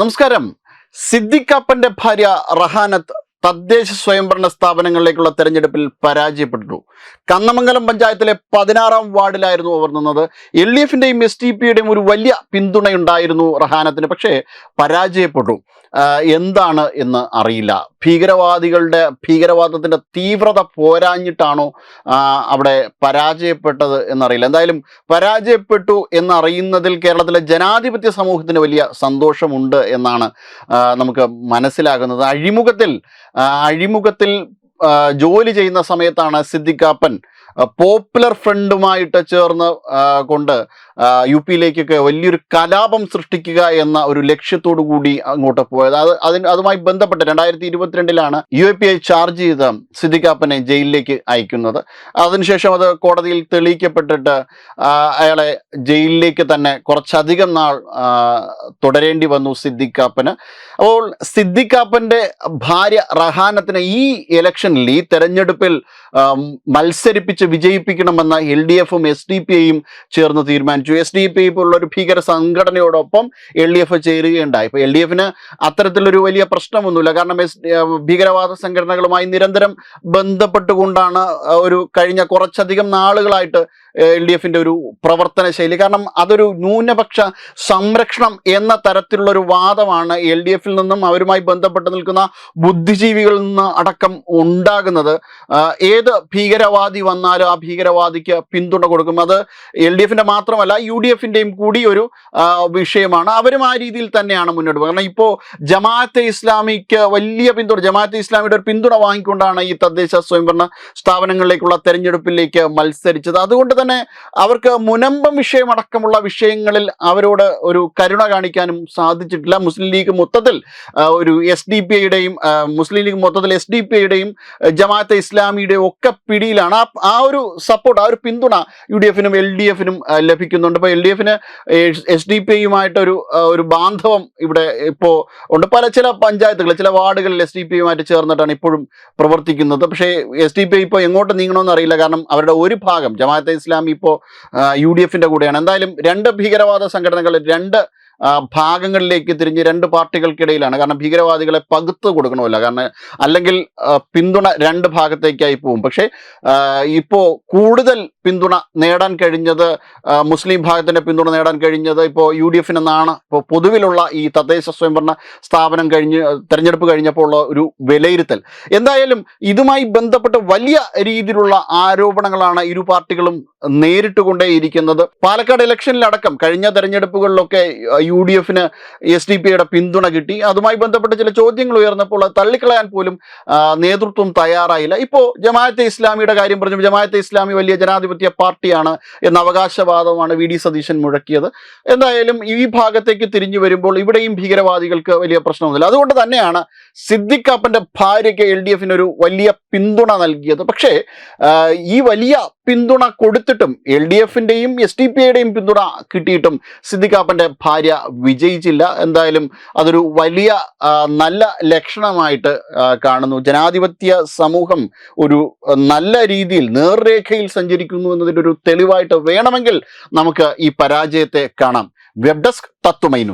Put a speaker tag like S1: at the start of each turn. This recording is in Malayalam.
S1: നമസ്കാരം സിദ്ദിഖാപ്പന്റെ ഭാര്യ റഹാനത്ത് തദ്ദേശ സ്വയംഭരണ സ്ഥാപനങ്ങളിലേക്കുള്ള തെരഞ്ഞെടുപ്പിൽ പരാജയപ്പെട്ടു കന്നമംഗലം പഞ്ചായത്തിലെ പതിനാറാം വാർഡിലായിരുന്നു അവർ നിന്നത് എൽ ഡി എഫിൻ്റെയും എസ് ടി പിയുടെയും ഒരു വലിയ പിന്തുണയുണ്ടായിരുന്നു റഹാനത്തിന് പക്ഷേ പരാജയപ്പെട്ടു എന്താണ് എന്ന് അറിയില്ല ഭീകരവാദികളുടെ ഭീകരവാദത്തിൻ്റെ തീവ്രത പോരാഞ്ഞിട്ടാണോ അവിടെ പരാജയപ്പെട്ടത് എന്നറിയില്ല എന്തായാലും പരാജയപ്പെട്ടു എന്നറിയുന്നതിൽ കേരളത്തിലെ ജനാധിപത്യ സമൂഹത്തിന് വലിയ സന്തോഷമുണ്ട് എന്നാണ് നമുക്ക് മനസ്സിലാകുന്നത് അഴിമുഖത്തിൽ അഴിമുഖത്തിൽ ജോലി ചെയ്യുന്ന സമയത്താണ് സിദ്ദിഖാപ്പൻ പോപ്പുലർ ഫ്രണ്ടുമായിട്ട് ചേർന്ന് കൊണ്ട് യു പിയിലേക്കൊക്കെ വലിയൊരു കലാപം സൃഷ്ടിക്കുക എന്ന ഒരു ലക്ഷ്യത്തോടു കൂടി അങ്ങോട്ട് പോയത് അത് അതിന് അതുമായി ബന്ധപ്പെട്ട് രണ്ടായിരത്തി ഇരുപത്തിരണ്ടിലാണ് U A P I charge ചെയ്ത സിദ്ദിഖാപ്പനെ ജയിലിലേക്ക് അയക്കുന്നത് അതിനുശേഷം അത് കോടതിയിൽ തെളിയിക്കപ്പെട്ടിട്ട് അയാളെ ജയിലിലേക്ക് തന്നെ കുറച്ചധികം നാൾ തുടരേണ്ടി വന്നു സിദ്ദിഖാപ്പന് അപ്പോൾ സിദ്ദിഖാപ്പൻ്റെ ഭാര്യ റഹാനത്തിന് ഈ ഇലക്ഷനിൽ ഈ തെരഞ്ഞെടുപ്പിൽ മത്സരിപ്പിച്ച് മത്സരിച്ച് വിജയിപ്പിക്കണമെന്ന് എൽ ഡി എഫും എസ് ഡി പി ഐയും ചേർന്ന് തീരുമാനിച്ചു എസ് ഡി പി ഐ പോലുള്ള ഒരു ഭീകര സംഘടനയോടൊപ്പം എൽ ഡി എഫ് ചേരുകയുണ്ടായി ഇപ്പോൾ എൽ ഡി എഫിന് അത്തരത്തിലൊരു വലിയ പ്രശ്നമൊന്നുമില്ല കാരണം എസ് ഭീകരവാദ സംഘടനകളുമായി നിരന്തരം ബന്ധപ്പെട്ടുകൊണ്ടാണ് ഒരു കഴിഞ്ഞ കുറച്ചധികം നാളുകളായിട്ട് എൽ ഡി എഫിൻ്റെ ഒരു പ്രവർത്തന ശൈലി കാരണം അതൊരു ന്യൂനപക്ഷ സംരക്ഷണം എന്ന തരത്തിലുള്ള ഒരു വാദമാണ് എൽ ഡി എഫിൽ നിന്നും അവരുമായി ബന്ധപ്പെട്ട് നിൽക്കുന്ന ബുദ്ധിജീവികളിൽ നിന്ന് അടക്കം ഉണ്ടാകുന്നത് ഏത് ഭീകരവാദി വന്നാൽ ആര് ആ ഭീകരവാദിക്ക് പിന്തുണ കൊടുക്കും അത് എൽ ഡി എഫിൻ്റെ മാത്രമല്ല യു ഡി എഫിൻ്റെയും കൂടി ഒരു വിഷയമാണ് അവരും ആ രീതിയിൽ തന്നെയാണ് മുന്നോട്ട് പോകുന്നത് കാരണം ഇപ്പോൾ ജമാഅത്തെ ഇസ്ലാമിക്ക് വലിയ പിന്തുണ ജമാഅത്തെ ഇസ്ലാമിയുടെ ഒരു പിന്തുണ വാങ്ങിക്കൊണ്ടാണ് ഈ തദ്ദേശ സ്വയംഭരണ സ്ഥാപനങ്ങളിലേക്കുള്ള തെരഞ്ഞെടുപ്പിലേക്ക് മത്സരിച്ചത് അതുകൊണ്ട് തന്നെ അവർക്ക് മുനമ്പം വിഷയമടക്കമുള്ള വിഷയങ്ങളിൽ അവരോട് ഒരു കരുണ കാണിക്കാനും സാധിച്ചിട്ടില്ല മുസ്ലിം ലീഗ് മൊത്തത്തിൽ ഒരു എസ് ഡി പി ഐയുടെയും മുസ്ലിം ലീഗ് മൊത്തത്തിൽ എസ് ഡി പി ഐയുടെയും ജമാഅത്തെ ഇസ്ലാമിയുടെയും ഒക്കെ പിടിയിലാണ് ആ ഒരു സപ്പോർട്ട് ആ ഒരു പിന്തുണ യു ഡി എഫിനും എൽ ഡി എഫിനും ലഭിക്കുന്നുണ്ട് ഇപ്പോൾ എൽ ഡി എഫിന് എസ് ഡി പി യുമായിട്ടൊരു ഒരു ബാന്ധവം ഇവിടെ ഇപ്പോൾ ഉണ്ട് പല ചില പഞ്ചായത്തുകൾ ചില വാർഡുകളിൽ എസ് ഡി പി യുമായിട്ട് ചേർന്നിട്ടാണ് ഇപ്പോഴും പ്രവർത്തിക്കുന്നത് പക്ഷേ എസ് ഡി പി ഇപ്പോൾ എങ്ങോട്ട് നീങ്ങണമെന്ന് അറിയില്ല കാരണം അവരുടെ ഒരു ഭാഗം ജമാഅത്തെ ഇസ്ലാമി ഇപ്പോൾ യു ഡി എഫിൻ്റെ കൂടെയാണ് എന്തായാലും രണ്ട് ഭീകരവാദ സംഘടനകൾ രണ്ട് ഭാഗങ്ങളിലേക്ക് തിരിഞ്ഞ് രണ്ട് പാർട്ടികൾക്കിടയിലാണ് കാരണം ഭീകരവാദികളെ പകുത്ത് കൊടുക്കണമല്ല കാരണം അല്ലെങ്കിൽ പിന്തുണ രണ്ട് ഭാഗത്തേക്കായി പോകും പക്ഷേ ഇപ്പോൾ കൂടുതൽ പിന്തുണ നേടാൻ കഴിഞ്ഞത് മുസ്ലിം ഭാഗത്തിൻ്റെ പിന്തുണ നേടാൻ കഴിഞ്ഞത് ഇപ്പോൾ യു ഡി എഫിനെന്നാണ് ഇപ്പോൾ പൊതുവിലുള്ള ഈ തദ്ദേശ സ്വയംഭരണ സ്ഥാപനം കഴിഞ്ഞ് തെരഞ്ഞെടുപ്പ് കഴിഞ്ഞപ്പോൾ ഉള്ള ഒരു വിലയിരുത്തൽ എന്തായാലും ഇതുമായി ബന്ധപ്പെട്ട് വലിയ രീതിയിലുള്ള ആരോപണങ്ങളാണ് ഇരു പാർട്ടികളും നേരിട്ടുകൊണ്ടേയിരിക്കുന്നത് പാലക്കാട് ഇലക്ഷനിലടക്കം കഴിഞ്ഞ തെരഞ്ഞെടുപ്പുകളിലൊക്കെ യു യു ഡി എഫിന് എസ് ഡി പിയുടെ പിന്തുണ കിട്ടി അതുമായി ബന്ധപ്പെട്ട ചില ചോദ്യങ്ങൾ ഉയർന്നപ്പോൾ തള്ളിക്കളയാൻ പോലും നേതൃത്വം തയ്യാറായില്ല ഇപ്പോൾ ജമാഅത്തെ ഇസ്ലാമിയുടെ കാര്യം പറഞ്ഞു ജമാഅത്തെ ഇസ്ലാമി വലിയ ജനാധിപത്യ പാർട്ടിയാണ് എന്ന അവകാശവാദമാണ് വി ഡി സതീശൻ മുഴക്കിയത് എന്തായാലും ഈ ഭാഗത്തേക്ക് തിരിഞ്ഞു വരുമ്പോൾ ഇവിടെയും ഭീകരവാദികൾക്ക് വലിയ പ്രശ്നമൊന്നുമില്ല അതുകൊണ്ട് തന്നെയാണ് സിദ്ദിഖാപ്പൻ്റെ ഭാര്യയ്ക്ക് എൽ ഡി എഫിനൊരു വലിയ പിന്തുണ നൽകിയത് പക്ഷേ ഈ വലിയ പിന്തുണ കൊടുത്തിട്ടും എൽ ഡി എഫിൻ്റെയും എസ് ഡി പി ഐയുടെയും പിന്തുണ കിട്ടിയിട്ടും സിദ്ദിഖാപ്പന്റെ ഭാര്യ വിജയിച്ചില്ല എന്തായാലും അതൊരു വലിയ നല്ല ലക്ഷണമായിട്ട് കാണുന്നു ജനാധിപത്യ സമൂഹം ഒരു നല്ല രീതിയിൽ നേർരേഖയിൽ സഞ്ചരിക്കുന്നു എന്നതിൻ്റെ ഒരു തെളിവായിട്ട് വേണമെങ്കിൽ നമുക്ക് ഈ പരാജയത്തെ കാണാം വെബ് ഡെസ്ക് തത്വമൈ